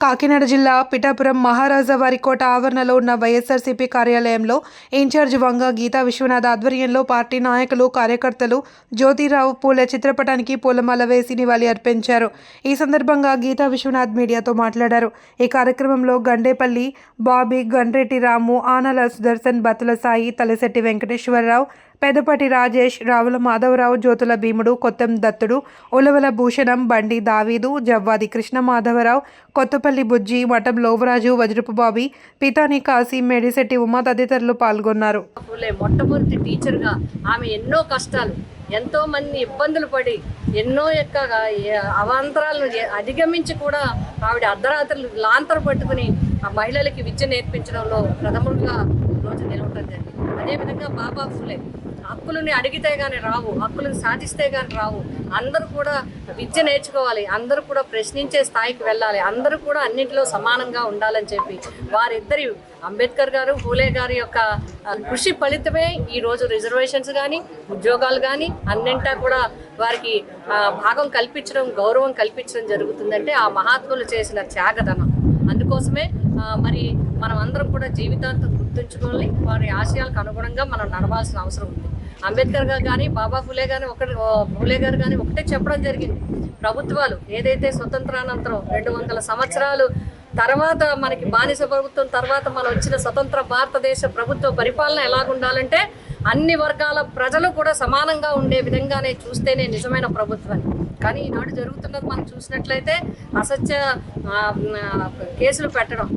కాకినాడ జిల్లా పిఠాపురం మహారాజా వారి కోట ఆవరణలో ఉన్న వైఎస్ఆర్సీపీ కార్యాలయంలో ఇన్ఛార్జ్ వంగ గీతా విశ్వనాథ్ ఆధ్వర్యంలో పార్టీ నాయకులు కార్యకర్తలు జ్యోతిరావు పూల చిత్రపటానికి పూలమాల వేసి నివాళి అర్పించారు. ఈ సందర్భంగా గీతా విశ్వనాథ్ మీడియాతో మాట్లాడారు. ఈ కార్యక్రమంలో గండేపల్లి బాబీ గండ్రెడ్డి రాము ఆనల సుదర్శన్ బతుల సాయి తలశెట్టి వెంకటేశ్వరరావు పెదపటి రాజేష్ రావుల మాధవరావు జ్యోతుల భీముడు కొత్తం దత్తుడు ఉలవల భూషణం బండి దావీదు జవ్వాది కృష్ణ మాధవరావు కొత్తపల్లి బుజ్జి మఠం లోవరాజు వజ్రపు బాబి పితాని కాశీ మేడిశెట్టి ఉమా తదితరులు పాల్గొన్నారు. మొట్టమొదటి టీచర్గా ఆమె ఎన్నో కష్టాలు ఎంతో మంది ఇబ్బందులు పడి ఎన్నో యొక్క అవాంతరాలను అధిగమించి కూడా ఆవిడ అర్ధరాత్రులు లాంతరు పట్టుకుని ఆ మహిళలకి విద్య నేర్పించడంలో ప్రథములుగా రోజు నిలవటం జరిగింది. అదేవిధంగా బాబా ఫులే హక్కులని అడిగితే గాని రావు హక్కులను సాధిస్తే గాని రావు. అందరూ కూడా విద్య నేర్చుకోవాలి అందరూ కూడా ప్రశ్నించే స్థాయికి వెళ్ళాలి అందరూ కూడా అన్నింటిలో సమానంగా ఉండాలని చెప్పి వారిద్దరి అంబేద్కర్ గారు పూలే గారి యొక్క కృషి ఫలితమే ఈ రోజు రిజర్వేషన్స్ కానీ ఉద్యోగాలు కానీ అన్నింటా కూడా వారికి భాగం కల్పించడం గౌరవం కల్పించడం జరుగుతుందంటే ఆ మహాత్ములు చేసిన త్యాగదనం అందుకోసమే మరి మనం అందరం కూడా జీవితాంతం గుర్తుంచుకోవాలి వారి ఆశయాలకు అనుగుణంగా మనం నడవాల్సిన అవసరం ఉంది. అంబేద్కర్ గారు కానీ బాబా ఫులే కానీ ఒకటి ఫులే గారు కానీ ఒకటే చెప్పడం జరిగింది. ప్రభుత్వాలు ఏదైతే స్వతంత్రానంతరం రెండు వందల సంవత్సరాలు తర్వాత మనకి బానిస ప్రభుత్వం తర్వాత మనం వచ్చిన స్వతంత్ర భారతదేశ ప్రభుత్వ పరిపాలన ఎలాగుండాలంటే అన్ని వర్గాల ప్రజలు కూడా సమానంగా ఉండే విధంగానే చూస్తేనే నిజమైన ప్రభుత్వం కానీ ఈనాడు జరుగుతున్నది మనం చూసినట్లయితే అసత్య కేసులు పెట్టడం.